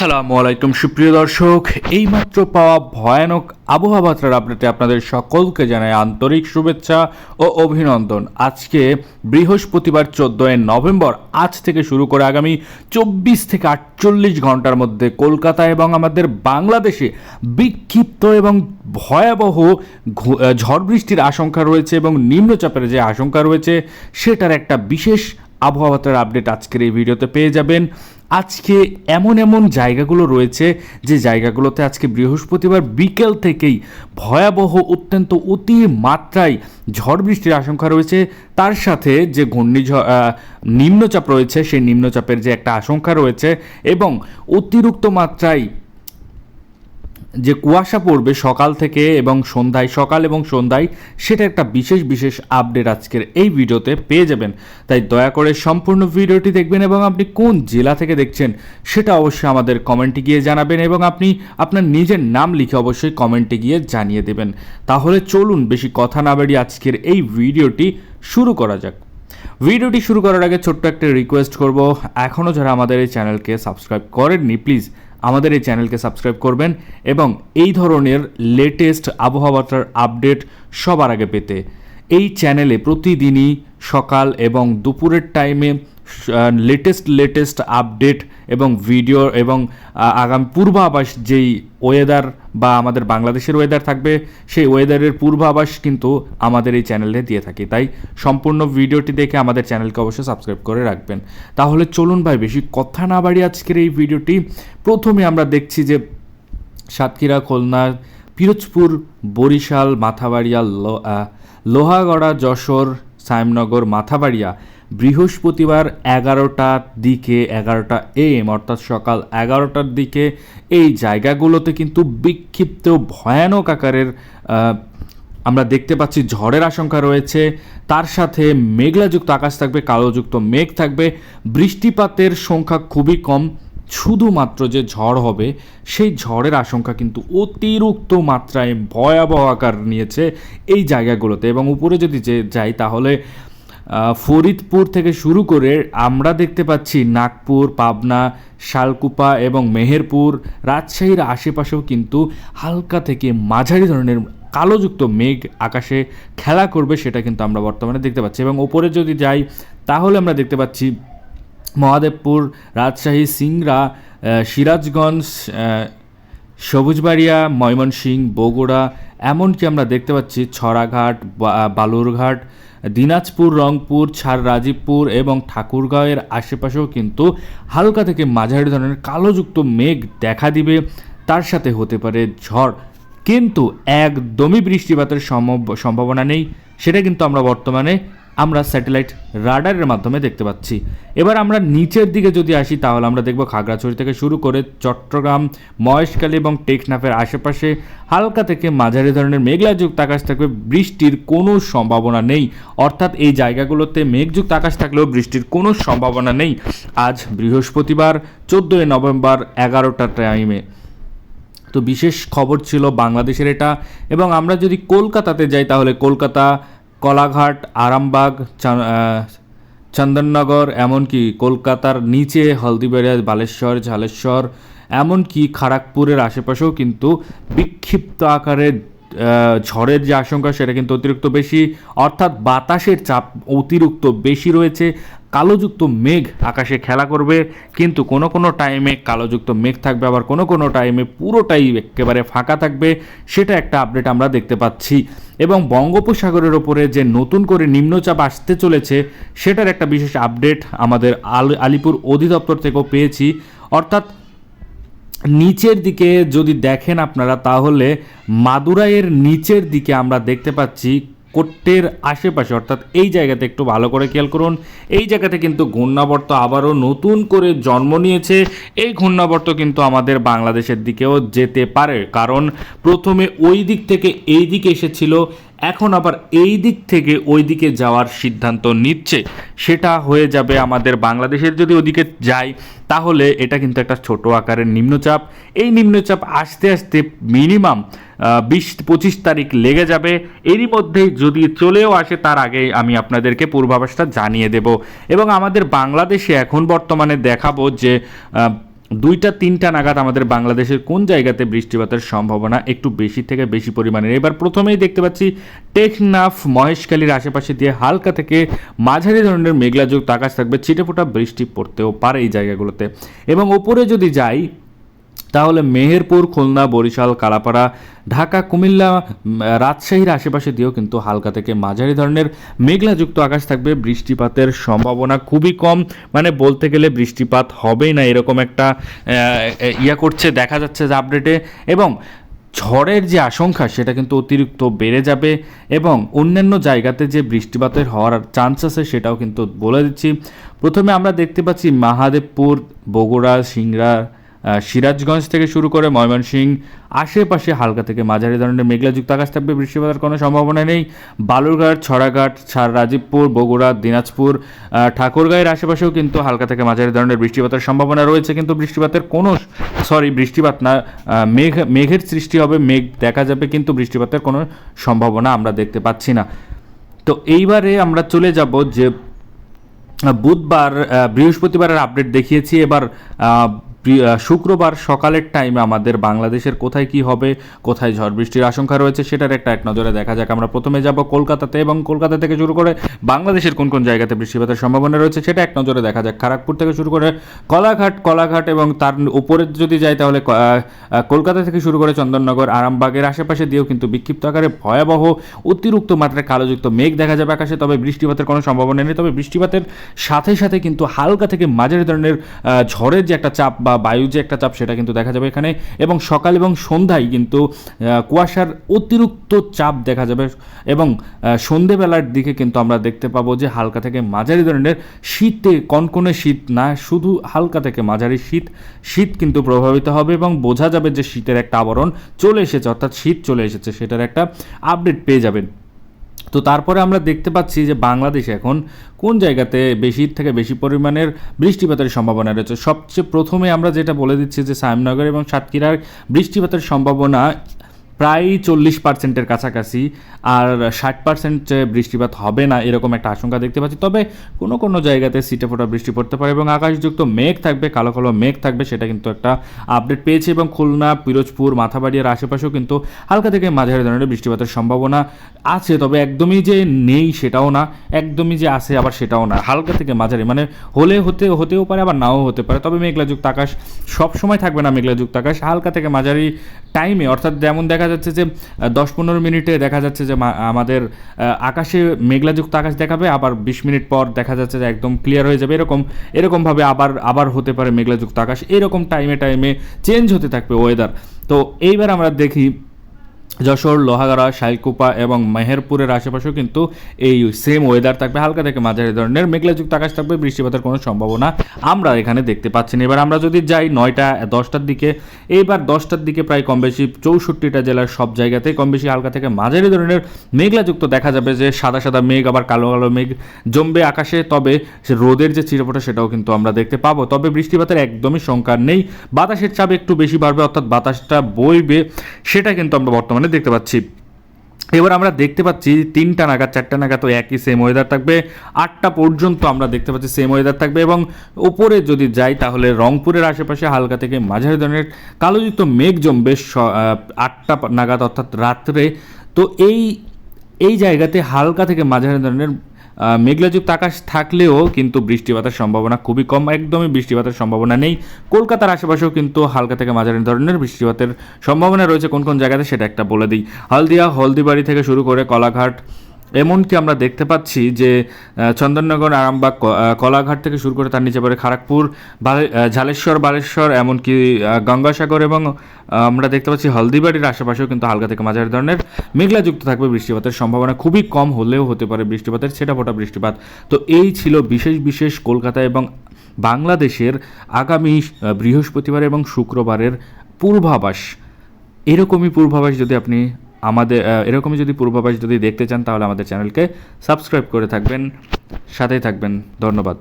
আসসালামু আলাইকুম, সুপ্রিয় দর্শক। এইমাত্র পাওয়া ভয়ানক আবহাওয়া বার্তার আপডেটে আপনাদের সকলকে জানাই আন্তরিক শুভেচ্ছা ও অভিনন্দন। আজকে বৃহস্পতিবার চোদ্দোই নভেম্বর, আজ থেকে শুরু করে আগামী চব্বিশ থেকে আটচল্লিশ ঘণ্টার মধ্যে কলকাতা এবং আমাদের বাংলাদেশে বিক্ষিপ্ত এবং ভয়াবহ ঝড় বৃষ্টির আশঙ্কা রয়েছে এবং নিম্নচাপের যে আশঙ্কা রয়েছে, সেটার একটা বিশেষ আবহাওয়াতার আপডেট আজকের এই ভিডিওতে পেয়ে যাবেন। আজকে এমন এমন জায়গাগুলো রয়েছে যে জায়গাগুলোতে আজকে বৃহস্পতিবার বিকেল থেকেই ভয়াবহ, অত্যন্ত অতি মাত্রায় ঝড় বৃষ্টির আশঙ্কা রয়েছে। তার সাথে যে ঘূর্ণিঝড় নিম্নচাপ রয়েছে, সেই নিম্নচাপের যে একটা আশঙ্কা রয়েছে এবং অতিরিক্ত মাত্রায় যে কুয়াশা পড়বে সকাল থেকে এবং সন্ধ্যায়, সকাল এবং সন্ধ্যায়, সেটা একটা বিশেষ বিশেষ আপডেট আজকের এই ভিডিওতে পেয়ে যাবেন। তাই দয়া করে সম্পূর্ণ ভিডিওটি দেখবেন এবং আপনি কোন জেলা থেকে দেখছেন সেটা অবশ্যই আমাদের কমেন্টে গিয়ে জানাবেন এবং আপনি আপনার নিজের নাম লিখে অবশ্যই কমেন্টে গিয়ে জানিয়ে দেবেন। তাহলে চলুন বেশি কথা না বাড়িয়ে আজকের এই ভিডিওটি শুরু করা যাক। ভিডিওটি শুরু করার আগে ছোট্ট একটা রিকোয়েস্ট করব। এখনও যারা আমাদের এই চ্যানেলকে সাবস্ক্রাইব করেননি প্লিজ আমাদের এই চ্যানেলকে সাবস্ক্রাইব করবেন এবং এই ধরনের লেটেস্ট আবহাওয়াটার আপডেট সবার আগে পেতে এই চ্যানেলে প্রতিদিনই সকাল এবং দুপুরের টাইমে লেটেস্ট লেটেস্ট আপডেট এবং ভিডিও এবং আগামী পূর্বাভাস যেই ওয়েদার বা আমাদের বাংলাদেশের ওয়েদার থাকবে, সেই ওয়েদারের পূর্বাভাস কিন্তু আমাদের এই চ্যানেলে দিয়ে থাকি। তাই সম্পূর্ণ ভিডিওটি দেখে আমাদের চ্যানেলকে অবশ্যই সাবস্ক্রাইব করে রাখবেন। তাহলে চলুন ভাই, বেশি কথা না বাড়ি আজকের এই ভিডিওটি প্রথমে আমরা দেখছি যে সাতক্ষীরা, খুলনা, পিরোজপুর, বরিশাল, মাথাবাড়িয়া লোহাগড়া, যশোর সায়েমনগর মাথাবাড়িয়া বৃহস্পতিবার এগারোটার দিকে, এগারোটা এম অর্থাৎ সকাল এগারোটার দিকে এই জায়গাগুলোতে কিন্তু বিক্ষিপ্ত ভয়ানক আকারের আমরা দেখতে পাচ্ছি ঝড়ের আশঙ্কা রয়েছে। তার সাথে মেঘলাযুক্ত আকাশ থাকবে, কালোযুক্ত মেঘ থাকবে। বৃষ্টিপাতের সংখ্যা খুবই কম, শুধুমাত্র যে ঝড় হবে, সেই ঝড়ের আশঙ্কা কিন্তু অতিরিক্ত মাত্রায় ভয়াবহ আকার নিয়েছে এই জায়গাগুলোতে। এবং উপরে যদি যে যাই, তাহলে ফরিদপুর থেকে শুরু করে আমরা দেখতে পাচ্ছি নাগপুর পাবনা শালকুপা এবং মেহেরপুর রাজশাহীর আশেপাশেও কিন্তু হালকা থেকে মাঝারি ধরনের কালোযুক্ত মেঘ আকাশে খেলা করবে সেটা কিন্তু আমরা বর্তমানে দেখতে পাচ্ছি। এবং ওপরে যদি যাই তাহলে আমরা দেখতে পাচ্ছি মহাদেবপুর রাজশাহী আহ, সিরাজগঞ্জ সবুজবাড়িয়া ময়মনসিংহ বগুড়া এমনকি আমরা দেখতে পাচ্ছি ছড়াঘাট বালুরঘাট দিনাজপুর, রংপুর, ছাড় রাজীবপুর এবং ঠাকুরগাঁওয়ের আশেপাশেও কিন্তু হালকা থেকে মাঝারি ধরনের কালোযুক্ত মেঘ দেখা দিবে। তার সাথে হতে পারে ঝড়। কিন্তু একদমই বৃষ্টিপাতের সম্ভব- সম্ভাবনা নেই। সেটা কিন্তু আমরা বর্তমানে আমরা স্যাটেলাইট রাডারের মাধ্যমে দেখতে পাচ্ছি। এবার আমরা নিচের দিকে যদি আসি, তাহলে আমরা দেখব খাগড়াছড়ি থেকে শুরু করে চট্টগ্রাম, মহেশখালী এবং টেকনাফের আশেপাশে হালকা থেকে মাঝারি ধরনের মেঘলাযুক্ত আকাশ থাকবে। বৃষ্টির কোনো সম্ভাবনা নেই। অর্থাৎ এই জায়গাগুলোতে মেঘযুক্ত আকাশ থাকলেও বৃষ্টির কোনো সম্ভাবনা নেই। আজ বৃহস্পতিবার, চোদ্দোই নভেম্বর, এগারোটা টাইমে। তো বিশেষ খবর ছিল বাংলাদেশের এটা। এবং আমরা যদি কলকাতাতে যাই, তাহলে কলকাতা কলাঘাট, আরামবাগ চন্দননগর, এমনকি কলকাতার নিচে হলদিবাড়িয়া বালেশ্বর, ঝালেশ্বর, এমনকি খড়গপুরের আশেপাশেও কিন্তু বিক্ষিপ্ত আকারে ঝড়ের যে আশঙ্কা সেটা কিন্তু অতিরিক্ত বেশি। অর্থাৎ বাতাসের চাপ অতিরিক্ত বেশি রয়েছে। কালোযুক্ত মেঘ আকাশে খেলা করবে, কিন্তু কোনো কোনো টাইমে কালোযুক্ত মেঘ থাকবে, আবার কোনো কোনো টাইমে পুরোটাই একেবারে ফাঁকা থাকবে, সেটা একটা আপডেট আমরা দেখতে পাচ্ছি। এবং বঙ্গোপসাগরের ওপরে যে নতুন করে নিম্নচাপ আসতে চলেছে, সেটার একটা বিশেষ আপডেট আমাদের আল- আলিপুর অধিদপ্তর থেকেও পেয়েছি। অর্থাৎ নিচের দিকে যদি দেখেন আপনারা, তাহলে মাদুরাইয়ের নিচের দিকে আমরা দেখতে পাচ্ছি কোট্টের আশেপাশে, অর্থাৎ এই জায়গাতে একটু ভালো করে খেয়াল করুন। এই জায়গাতে কিন্তু ঘূর্ণাবর্ত আবারও নতুন করে জন্ম নিয়েছে। এই ঘূর্ণাবর্ত কিন্তু আমাদের বাংলাদেশের দিকেও যেতে পারে, কারণ প্রথমে ওই দিক থেকে এই দিকে এসেছিল এখন আবার এই দিক থেকে ওই দিকে যাওয়ার সিদ্ধান্ত নিচ্ছে। সেটা হয়ে যাবে আমাদের বাংলাদেশের যদি ওদিকে যাই, তাহলে এটা কিন্তু একটা ছোট আকারের নিম্নচাপ। এই নিম্নচাপ আস্তে আস্তে মিনিমাম বিশ, পঁচিশ তারিখ লেগে যাবে। এরই মধ্যে যদি চলেও আসে, তার আগে আমি আপনাদেরকে পূর্বাভাসটা জানিয়ে দেব। এবং আমাদের বাংলাদেশে এখন বর্তমানে দেখাবো যে দুইটা, তিনটা নাগাদ আমাদের বাংলাদেশের কোন জায়গাতে বৃষ্টিপাতের সম্ভাবনা একটু বেশি থেকে বেশি পরিমাণের এবার প্রথমেই দেখতে পাচ্ছি টেকনাফ, মহেশখালীর আশেপাশে দিয়ে হালকা থেকে মাঝারি ধরনের মেঘলাযুক্ত আকাশ থাকবে। ছিটেফোঁটা বৃষ্টি পড়তেও পারে এই জায়গাগুলোতে। এবং ওপরে যদি যাই তাহলে মেহেরপুর, খুলনা, বরিশাল, কালাপাড়া, ঢাকা, কুমিল্লা রাজশাহীর আশেপাশে দিয়েও কিন্তু হালকা থেকে মাঝারি ধরনের মেঘলাযুক্ত আকাশ থাকবে। বৃষ্টিপাতের সম্ভাবনা খুবই কম। মানে বলতে গেলে বৃষ্টিপাত হবেই না এরকম একটা ইয়া করছে, দেখা যাচ্ছে যে আপডেটে এবং ঝড়ের যে আশঙ্কা, সেটা কিন্তু অতিরিক্ত বেড়ে যাবে এবং অন্যান্য জায়গাতে যে বৃষ্টিপাতের হওয়ার চান্স আছে, সেটাও কিন্তু বলে দিচ্ছি। প্রথমে আমরা দেখতে পাচ্ছি মহাদেবপুর, বগুড়া, সিংড়া সিরাজগঞ্জ থেকে শুরু করে ময়মনসিংহ আশেপাশে হালকা থেকে মাঝারি ধরনের মেঘলাযুক্ত আকাশ থাকবে, বৃষ্টিপাতের কোনো সম্ভাবনা নেই। বালুরঘাট, ছড়াঘাট ছাড় রাজীবপুর বগুড়া, দিনাজপুর ঠাকুরগাঁয়ের আশেপাশেও কিন্তু হালকা থেকে মাঝারি ধরনের বৃষ্টিপাতের সম্ভাবনা রয়েছে, কিন্তু বৃষ্টিপাতের কোনো, সরি, বৃষ্টিপাত না মেঘ, মেঘের সৃষ্টি হবে, মেঘ দেখা যাবে, কিন্তু বৃষ্টিপাতের কোনো সম্ভাবনা আমরা দেখতে পাচ্ছি না। তো এইবারে আমরা চলে যাব যে বুধবার বৃহস্পতিবারের আপডেট দেখিয়েছি, এবার শুক্রবার সকালের টাইমে আমাদের বাংলাদেশের কোথায় কি হবে, কোথায় ঝড় বৃষ্টির আশঙ্কা রয়েছে সেটার একটা এক নজরে দেখা যাক। আমরা প্রথমে যাব কলকাতাতে এবং কলকাতা থেকে শুরু করে বাংলাদেশের কোন কোন জায়গাতে বৃষ্টিপাতের সম্ভাবনা রয়েছে সেটা এক নজরে দেখা যাক। খড়গপুর থেকে শুরু করে কলাঘাট কলাঘাট এবং তার উপরে যদি যাই তাহলে কলকাতা থেকে শুরু করে চন্দননগর, আরামবাগের আশেপাশে দিয়েও কিন্তু বিক্ষিপ্ত আকারে ভয়াবহ অতিরিক্ত মাত্রায় কালোযুক্ত মেঘ দেখা যাবে আকাশে, তবে বৃষ্টিপাতের কোনো সম্ভাবনা নেই। তবে বৃষ্টিপাতের সাথে সাথে কিন্তু হালকা থেকে মাঝারি ধরনের ঝড়ের যে একটা চাপ বা বায়ু যে একটা চাপ সেটা কিন্তু দেখা যাবে এখানে। এবং সকাল এবং সন্ধ্যায় কিন্তু কুয়াশার অতিরিক্ত চাপ দেখা যাবে এবং সন্ধেবেলার দিকে কিন্তু আমরা দেখতে পাবো যে হালকা থেকে মাঝারি ধরনের শীতে, কনকনে শীত না, শুধু হালকা থেকে মাঝারি শীত শীত কিন্তু প্রভাবিত হবে এবং বোঝা যাবে যে শীতের একটা আবরণ চলে এসেছে, অর্থাৎ শীত চলে এসেছে, সেটার একটা আপডেট পেয়ে যাবেন। তো তারপরে আমরা দেখতে পাচ্ছি যে বাংলাদেশে এখন কোন জায়গাতে বেশি থেকে বেশি পরিমাণের বৃষ্টিপাতের সম্ভাবনা রয়েছে? সবচেয়ে প্রথমে আমরা যেটা বলে দিচ্ছি যে সায়মনগর এবং সাতক্ষীরার বৃষ্টিপাতের সম্ভাবনা প্রায় চল্লিশ পার্সেন্টের কাছাকাছি আর ষাট পার্সেন্ট বৃষ্টিপাত হবে না, এরকম একটা আশঙ্কা দেখতে পাচ্ছি। তবে কোনো কোনো জায়গাতে সিটে ফোটা বৃষ্টি পড়তে পারে এবং আকাশযুক্ত মেঘ থাকবে, কালো কালো মেঘ থাকবে, সেটা কিন্তু একটা আপডেট পেয়েছি এবং খুলনা, পিরোজপুর, মাথাবাড়িয়ার আশেপাশেও কিন্তু হালকা থেকে মাঝারি ধরনের বৃষ্টিপাতের সম্ভাবনা আছে। তবে একদমই যে নেই সেটাও না, একদমই যে আছে আবার সেটাও না। হালকা থেকে মাঝারি মানে হলে হতে, হতেও পারে, আবার নাও হতে পারে। তবে মেঘলাযুক্ত আকাশ সব সময় থাকবে না, মেঘলাযুক্ত আকাশ হালকা থেকে মাঝারি টাইমে অর্থাৎ যেমন দেখা যাচ্ছে যে দশ পনেরো মিনিটে দেখা যাচ্ছে যে আমাদের আকাশে মেঘলাযুক্ত আকাশ দেখাবে, আবার বিশ মিনিট পর দেখা যাচ্ছে যে একদম ক্লিয়ার হয়ে যাবে। এরকম, এরকমভাবে আবার আবার হতে পারে মেঘলাযুক্ত আকাশ। এরকম টাইমে টাইমে চেঞ্জ হতে থাকবে ওয়েদার তো এইবার আমরা দেখি যশোর, লোহাগাড়া, শাইলকুপা এবং মেহেরপুরের আশেপাশেও কিন্তু এই সেম ওয়েদার থাকবে। হালকা থেকে মাঝারি ধরনের মেঘলাযুক্ত আকাশ থাকবে, বৃষ্টিপাতের কোনো সম্ভাবনা আমরা এখানে দেখতে পাচ্ছি না। এবার আমরা যদি যাই নয়টা, দশটার দিকে এইবার দশটার দিকে প্রায় কম বেশি চৌষট্টিটা জেলার সব জায়গাতেই কম বেশি হালকা থেকে মাঝারি ধরনের মেঘলাযুক্ত দেখা যাবে যে সাদা সাদা মেঘ, আবার কালো কালো মেঘ জমবে আকাশে। তবে সে রোদের যে চিরপটা সেটাও কিন্তু আমরা দেখতে পাবো। তবে বৃষ্টিপাতের একদমই সংখ্যা নেই। বাতাসের চাপ একটু বেশি বাড়বে, অর্থাৎ বাতাসটা বইবে, সেটা কিন্তু আমরা বর্তমানে দেখতে পাচ্ছি। এবার আমরা দেখতে পাচ্ছি তিনটা নাগাদ, চারটা নাগাদ তো একই সেম ওয়েদার থাকবে। আটটা পর্যন্ত আমরা দেখতে পাচ্ছি সেম ওয়েদার থাকবে এবং ওপরে যদি যাই তাহলে রংপুরের আশেপাশে হালকা থেকে মাঝারি ধরনের কালোযুক্ত মেঘ জমবে আটটা নাগাদ অর্থাৎ রাত্রে। তো এই এই জায়গাতে হালকা থেকে মাঝারি ধরনের মেঘলাযুক্ত আকাশ থাকলেও কিন্তু বৃষ্টিপাতের সম্ভাবনা খুবই কম, একদমই বৃষ্টিপাতের সম্ভাবনা নেই। কলকাতার আশেপাশেও কিন্তু হালকা থেকে মাঝারি ধরনের বৃষ্টিপাতের সম্ভাবনা রয়েছে। কোন কোন জায়গাতে সেটা একটা বলে দিই। হলদিয়া, হলদিবাড়ি থেকে শুরু করে কলাঘাট এমনকি আমরা দেখতে পাচ্ছি যে চন্দননগর, আরামবাগ কলাঘাট থেকে শুরু করে তার নিচে পড়ে খড়গপুর ঝালেশ্বর বালেশ্বর এমনকি গঙ্গাসাগর এবং আমরা দেখতে পাচ্ছি হলদিবাড়ির আশেপাশেও কিন্তু হালকা থেকে মাঝারি ধরনের মেঘলাযুক্ত থাকবে বৃষ্টিপাতের সম্ভাবনা খুবই কম হলেও হতে পারে বৃষ্টিপাতের সেটা ফোটা বৃষ্টিপাত। তো এই ছিল বিশেষ বিশেষ কলকাতা এবং বাংলাদেশের আগামী বৃহস্পতিবার এবং শুক্রবারের পূর্বাভাস। এরকমই পূর্বাভাস যদি আপনি আমাদের এরকমই যদি পূর্বাভাস যদি দেখতে চান, তাহলে আমাদের চ্যানেলকে সাবস্ক্রাইব করে থাকবেন। সাথেই থাকবেন। ধন্যবাদ।